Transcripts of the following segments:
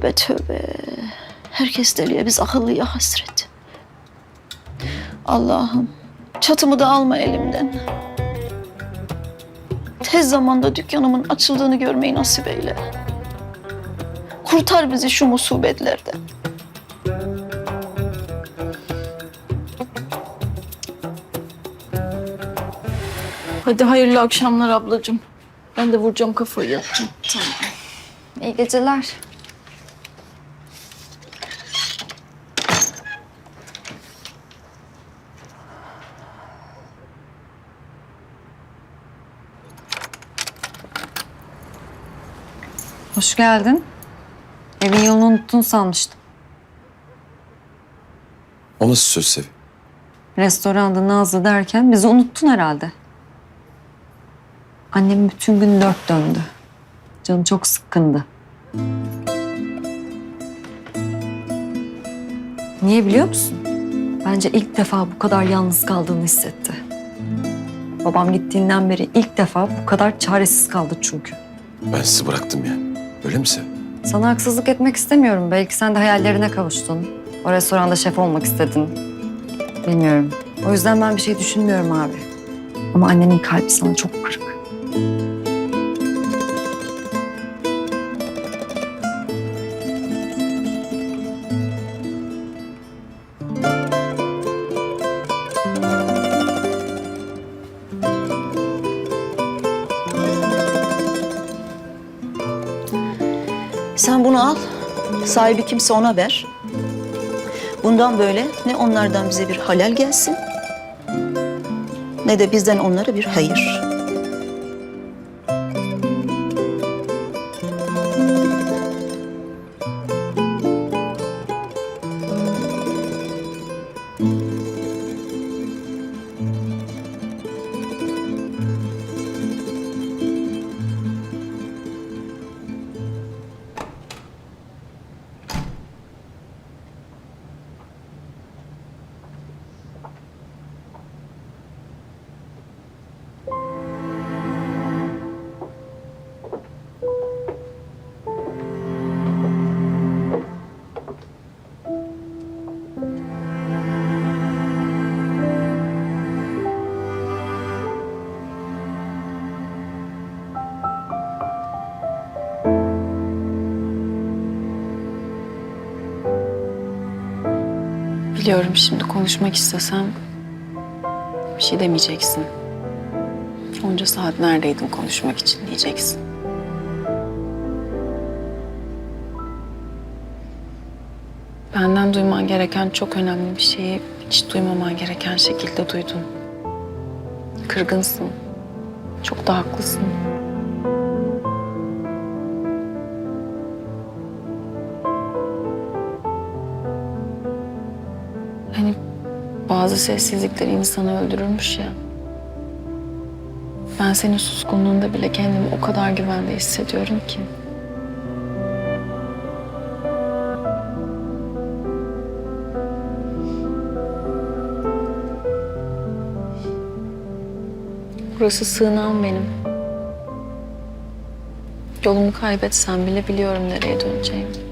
Tövbe tövbe. Herkes deliye biz akıllıya hasret. Allah'ım çatımı da alma elimden. Tez zamanda dükkanımın açıldığını görmeyi nasip eyle. Kurtar bizi şu musibetlerden. Hadi hayırlı akşamlar ablacığım. Ben de vuracağım kafayı yatacağım. İyi geceler. Hoş geldin. Evin yolunu unuttun sanmıştım. O nasıl söz Sevi? Restoranda Nazlı derken bizi unuttun herhalde. Annem bütün gün dört döndü. Canım çok sıkkındı. Niye biliyor musun? Bence ilk defa bu kadar yalnız kaldığını hissetti. Babam gittiğinden beri ilk defa bu kadar çaresiz kaldı çünkü. Ben sizi bıraktım ya. Öyle mi Sevi? Sana haksızlık etmek istemiyorum. Belki sen de hayallerine kavuştun. O restoranda şef olmak istedin. Bilmiyorum. O yüzden ben bir şey düşünmüyorum abi. Ama annenin kalbi sana çok kırık. Bunu al. Sahibi kimse ona ver. Bundan böyle ne onlardan bize bir halal gelsin ne de bizden onlara bir hayır. Biliyorum şimdi konuşmak istesem bir şey demeyeceksin. Onca saat neredeydin konuşmak için diyeceksin. Benden duyman gereken çok önemli bir şeyi hiç duymaman gereken şekilde duydun. Kırgınsın. Çok da haklısın. Bazı sessizlikler insanı öldürürmüş ya. Ben senin suskunluğunda bile kendimi o kadar güvende hissediyorum ki. Burası sığınağım benim. Yolumu kaybetsem bile biliyorum nereye döneceğimi.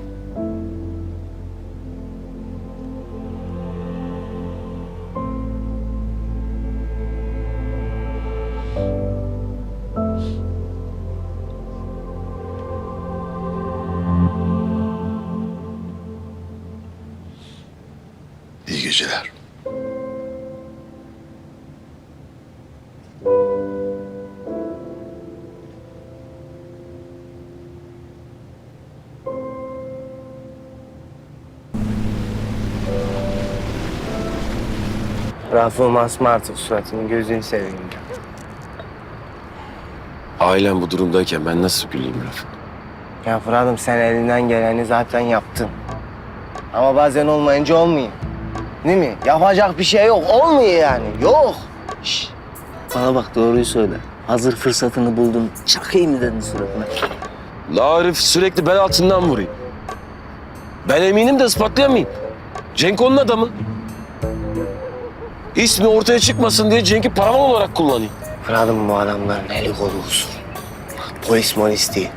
Geceler. Rafı masma artık suratını gözünü seveyim. Ailem bu durumdayken ben nasıl güleyim Rafet? Ya Fırat'ım sen elinden geleni zaten yaptın. Ama bazen olmayınca olmuyor. Değil mi? Yapacak bir şey yok. Olmuyor yani. Yok. Şş. Bana bak doğruyu söyle. Hazır fırsatını buldun. Çakayım mı dedin suratına? La herif sürekli bel altından vuruyor. Ben eminim de ispatlayamayayım. Cenk onun adamı. İsmi ortaya çıkmasın diye Cenk'i paravan olarak kullanıyor. Fırat'ım bu adamların eli kolu. Bak, Polis molis değil.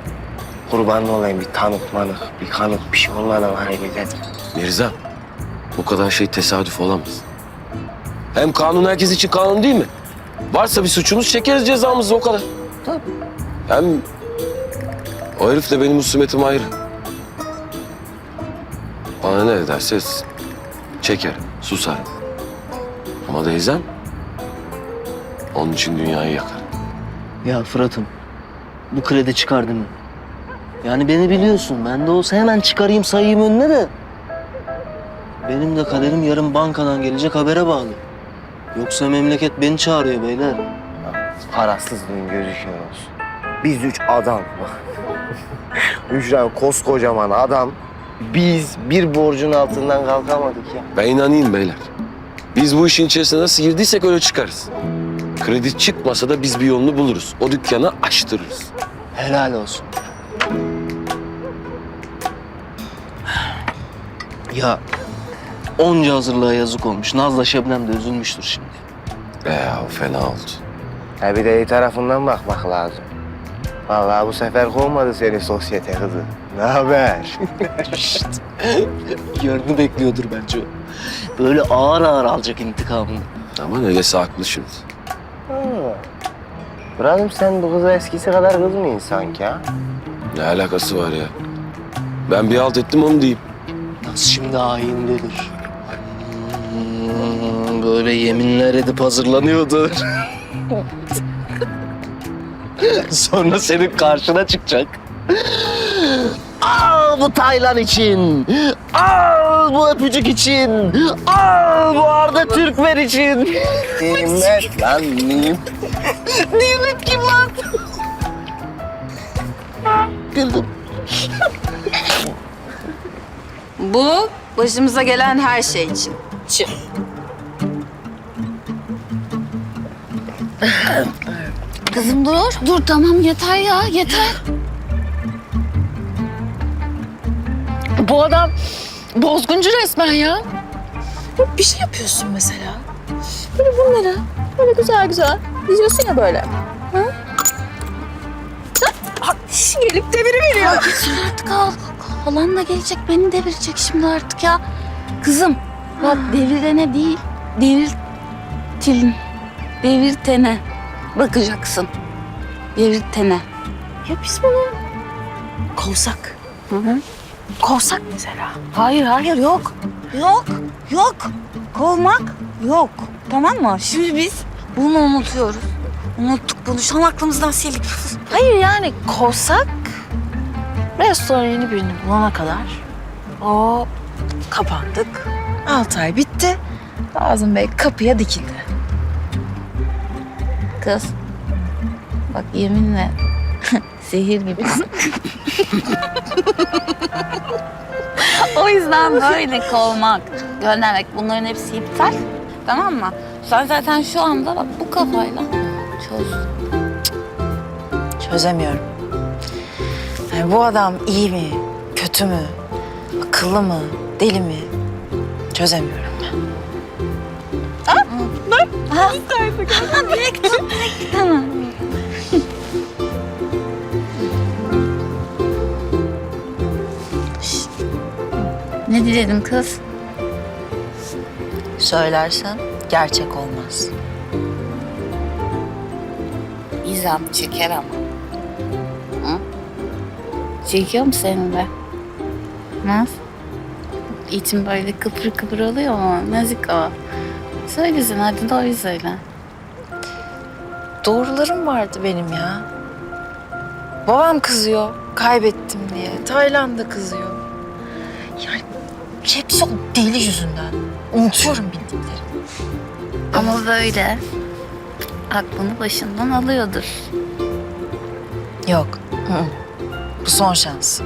Kurban olayım bir tanık manık, bir kanık bir şey olmadan hani bir dedim. Mirza, bu kadar şey tesadüf olamaz. Hem kanun herkes için kanun değil mi? Varsa bir suçumuz çekeriz cezamızı o kadar. Tabii. Hem o herifle benim husumetim ayrı. Bana ne ederse etsin. Çekerim, susarım. Ama teyzem onun için dünyayı yakar. Ya Fırat'ım, bu kredi çıkar değil mi? Yani beni biliyorsun, ben de olsa hemen çıkarayım sayayım önüne de. Benim de kaderim yarın bankadan gelecek habere bağlı. Yoksa memleket beni çağırıyor beyler. Parasızlığın gözüküyor olsun. Biz üç adam. üç tane koskocaman adam. Biz bir borcun altından kalkamadık ya. Ben inanayım beyler. Biz bu işin içerisine nasıl girdiysek öyle çıkarız. Kredi çıkmasa da biz bir yolunu buluruz. O dükkanı açtırırız. Helal olsun. Ya onca hazırlığa yazık olmuş. Naz'la Şebnem de üzülmüştür şimdi. Ya o fena oldu. Ha bir de iyi tarafından bakmak lazım. Vallahi bu sefer kovmadı seni sosyete kızı. Ne haber? Yarını bekliyordur bence o. Böyle ağır ağır alacak intikamını. Ama öylesi haklı şimdi. Murat'ım sen bu kıza eskisi kadar kız mıyız sanki ha? Ne alakası var ya? Ben bir halt ettim onu diyeyim. Naz şimdi ayindedir. Hmm, böyle yeminler edip hazırlanıyordur. Sonra senin karşına çıkacak. Al bu Taylan için. Al bu öpücük için. Al bu Arda Türkmen için. Nimet lan nimet. Nimet kim lan? Güldüm. Bu başımıza gelen her şey için. Çık. Kızım dur. Dur tamam yeter ya yeter. Bu adam bozguncu resmen ya. Bir şey yapıyorsun mesela. Böyle bunları böyle güzel güzel diziyorsun ya böyle. Ha? Ha, Gelip deviriveriyor. Yeter artık al. Falan da gelecek beni devirecek şimdi artık ya. Kızım bak devirene değil devirtilin. Devirtene bakacaksın. Devirtene. Ya biz bunu kovsak. Hı hı. Kovsak mesela. Hayır hayır yok. Yok yok. Kovmak yok. Tamam mı? Şimdi biz bunu unutuyoruz. Unuttuk bunu. Şu an aklımızdan sildik. Hayır yani kovsak restoran yeni birini bulana kadar o kapandık. Altı ay bitti. Nazım Bey kapıya dikildi. Kız. Bak yeminle zehir gibisin. o yüzden böyle kovmak, göndermek bunların hepsi iptal. Tamam mı? Sen zaten şu anda bak bu kafayla çöz. Çözemiyorum. Yani bu adam iyi mi, kötü mü, akıllı mı, deli mi? Çözemiyorum. Tamam. Şşt. ne diledin kız? Söylersem gerçek olmaz. İzam çeker ama. Hı? Çekiyor mu senin de? Naz? İçim böyle kıpır kıpır oluyor mu? Nazik o. Söylesin hadi doğru söyle. Doğrularım vardı benim ya. Babam kızıyor, kaybettim diye. Taylan da kızıyor. Yani hepsi o deli yüzünden. Unutuyorum bildiklerimi. Ama böyle aklını başından alıyordur. Yok. hı hı. Bu son şans.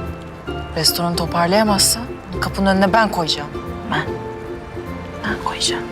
Restoranı toparlayamazsa kapının önüne ben koyacağım. Ben. Ben koyacağım.